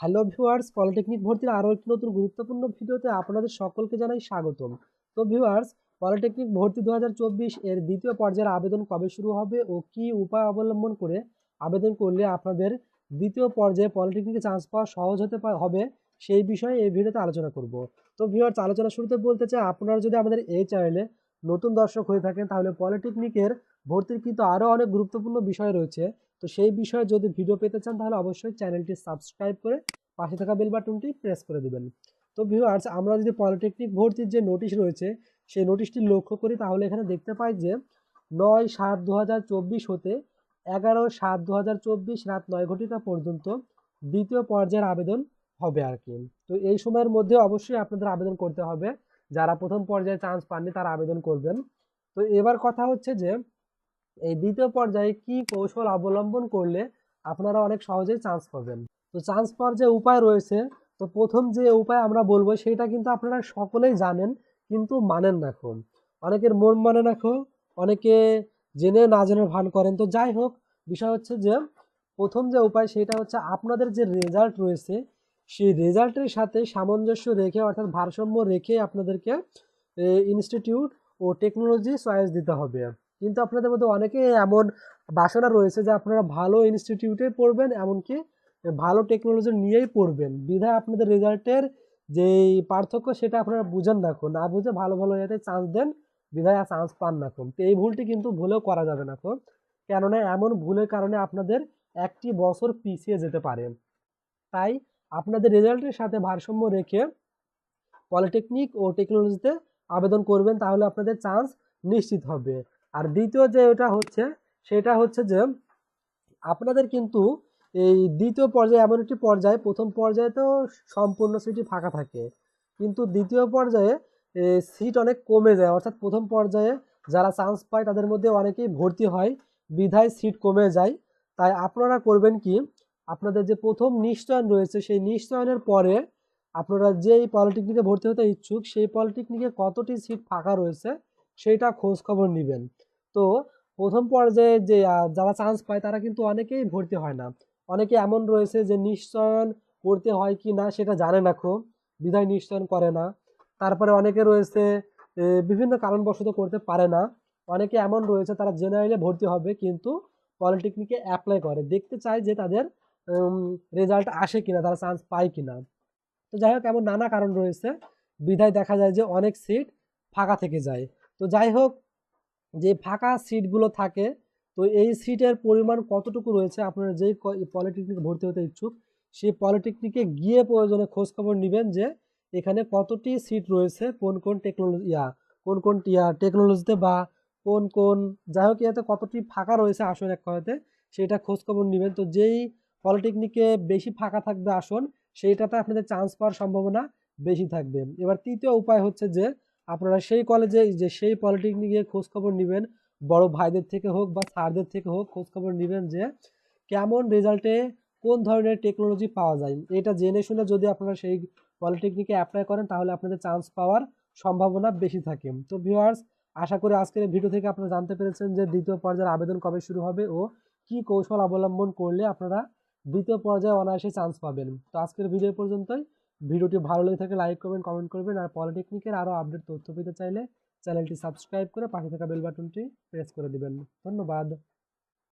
Hello viewers polytechnic ভর্তির আরও একটি নতুন গুরুত্বপূর্ণ ভিডিওতে আপনাদের সকলকে জানাই স্বাগতম। তো ভিউয়ার্স পলিটেকনিক ভর্তি দু হাজার চব্বিশ এর দ্বিতীয় পর্যায়ের আবেদন কবে শুরু হবে ও কি উপায় অবলম্বন করে আবেদন করলে আপনাদের দ্বিতীয় পর্যায়ে পলিটেকনিকে চান্স পাওয়া সহজ হতে হবে সেই বিষয়ে এই ভিডিওতে আলোচনা করব। তো ভিউয়ার্স আলোচনা শুরুতে বলতে চাই, আপনারা যদি আমাদের এই চ্যানেলে নতুন দর্শক হয়ে থাকেন তাহলে পলিটেকনিকের ভর্তির কিন্তু আরও অনেক গুরুত্বপূর্ণ বিষয় রয়েছে। তো সেই বিষয়ে যদি ভিডিও পেতে চান, তাহলে অবশ্যই চ্যানেলটি সাবস্ক্রাইব করে পাশে থাকা বেল বাটনটি প্রেস করে দেবেন। তো ভিউয়ার্স আমরা যদি পলিটেকনিক ভর্তির যে নোটিশ রয়েছে, সেই নোটিশটি লক্ষ্য করি, তাহলে এখানে দেখতে পাই যে নয় সাত দু হতে এগারো সাত দু রাত নয় ঘটিকা পর্যন্ত দ্বিতীয় পর্যায়ের আবেদন হবে আর কি। তো এই সময়ের মধ্যে অবশ্যই আপনাদের আবেদন করতে হবে। যারা প্রথম পর্যায়ে চান্স পাননি, তারা আবেদন করবেন। তো এবার কথা হচ্ছে যে এই দ্বিতীয় পর্যায়ে কি কৌশল অবলম্বন করলে আপনারা অনেক সহজেই চান্স পাবেন? তো চান্স পাওয়ার যে উপায় রয়েছে, তো প্রথম যে উপায় আমরা বলব সেটা কিন্তু আপনারা সকলেই জানেন কিন্তু মানেন না খুব অনেকের মন মানে না খুব অনেকে জেনে না জেনে ভান করেন। তো যাই হোক, বিষয় হচ্ছে যে প্রথম যে উপায় সেটা হচ্ছে আপনাদের যে রেজাল্ট রয়েছে, সেই রেজাল্টের সাথে সামঞ্জস্য রেখে অর্থাৎ ভারসাম্য রেখে আপনাদেরকে ইনস্টিটিউট ও টেকনোলজি চয়েস দিতে হবে। কিন্তু আপনাদের মধ্যে অনেকে এমন বাসনা রয়েছে যে আপনারা ভালো ইনস্টিটিউটে পড়বেন, এমনকি ভালো টেকনোলজি নিয়েই পড়বেন। বিধায় আপনাদের রেজাল্টের যেই পার্থক্য সেটা আপনারা বুঝেন না না বুঝে ভালো ভালো যাতে চান্স দেন, বিধায় চান্স পান না তো এই ভুলটি কিন্তু ভুলেও করা যাবে না এখন। কেননা এমন ভুলের কারণে আপনাদের একটি বছর পিছিয়ে যেতে পারে। তাই আপনাদের রেজাল্টের সাথে ভারসাম্য রেখে পলিটেকনিক ও টেকনোলজিতে আবেদন করবেন, তাহলে আপনাদের চান্স নিশ্চিত হবে। আর দ্বিতীয় যে ওটা হচ্ছে, সেটা হচ্ছে যে আপনাদের কিন্তু এই দ্বিতীয় পর্যায়ে এমন একটি পর্যায়ে, প্রথম পর্যায়ে তো সম্পূর্ণ সিটই ফাঁকা থাকে, কিন্তু দ্বিতীয় পর্যায়ে সিট অনেক কমে যায়, অর্থাৎ প্রথম পর্যায়ে যারা চান্স পায় তাদের মধ্যে অনেকেই ভর্তি হয়, বিধায় সিট কমে যায়। তাই আপনারা করবেন কি, আপনাদের যে প্রথম নিশ্চয়ন রয়েছে, সেই নিশ্চয়নের পরে আপনারা যেই পলিটেকনিকে ভর্তি হতে ইচ্ছুক, সেই পলিটেকনিকে কতটি সিট ফাঁকা রয়েছে সেইটা খোঁজ খবর নেবেন। তো প্রথম পর্যায়ে যে যারা চান্স পায় তারা কিন্তু অনেকেই ভর্তি হয় না। অনেকে এমন রয়েছে যে, নিশ্চয়ন করতে হয় কি না সেটা জানে না খুব, বিধায় নিশ্চয়ন করে না। তারপরে অনেকে রয়েছে বিভিন্ন কারণবশত করতে পারে না। অনেকে এমন রয়েছে তারা জেনারেলে ভর্তি হবে কিন্তু পলিটেকনিকে অ্যাপ্লাই করে। দেখতে চায় যে, তাদের রেজাল্ট আসে কিনা, তারা চান্স পায় কিনা। তো যাই হোক, এমন নানা কারণ রয়েছে। বিধায় দেখা যায় যে, অনেক সিট ফাঁকা থেকে যায়। তো যাই হোক, যে ফাঁকা সিটগুলো থাকে, তো এই সিটের পরিমাণ কতটুকু রয়েছে? আপনারা যেই পলিটেকনিক ভর্তি হতে ইচ্ছুক, সেই পলিটেকনিকে গিয়ে প্রয়োজনে খোঁজখবর নেবেন যে এখানে কতটি সিট রয়েছে, কোন কোন টেকনোলজি ইয়া, কোন কোন ইয়া টেকনোলজিতে বা কোন কোন, যাই হোক, ইয়াতে কতটি ফাঁকা রয়েছে আসন এক কথাতে, সেটা খোঁজখবর নেবেন। তো যেই পলিটেকনিকে বেশি ফাঁকা থাকবে আসন, সেইটাতে আপনাদের চান্স পাওয়ার সম্ভাবনা বেশি থাকবে। এবার তৃতীয় উপায় হচ্ছে যে আপনারা সেই কলেজে যে সেই পলিটেকনিকে খোঁজ খবর নেবেন, বড় ভাইদের থেকে হোক বা স্যারদের থেকে হোক খোঁজখবর নেবেন যে কেমন রেজাল্টে কোন ধরনের টেকনোলজি পাওয়া যায়। এটা জেনে শুনে যদি আপনারা সেই পলিটেকনিকে অ্যাপ্লাই করেন, তাহলে আপনাদের চান্স পাওয়ার সম্ভাবনা বেশি থাকে। তো ভিউয়ার্স আশা করি আজকের ভিডিও থেকে আপনারা জানতে পেরেছেন যে দ্বিতীয় পর্যায়ের আবেদন কবে শুরু হবে ও কি কৌশল অবলম্বন করলে আপনারা দ্বিতীয় পর্যায়ে অনায়াসে চান্স পাবেন। তো আজকের ভিডিও পর্যন্তই। ভিডিওটি ভালো লেগে থাকে লাইক করবেন, কমেন্ট করবেন আর পলিটেকনিকের আরও আপডেট তথ্য পেতে চাইলে চ্যানেলটি সাবস্ক্রাইব করে পাশে থাকা বেল বাটনটি প্রেস করে দেবেন। ধন্যবাদ।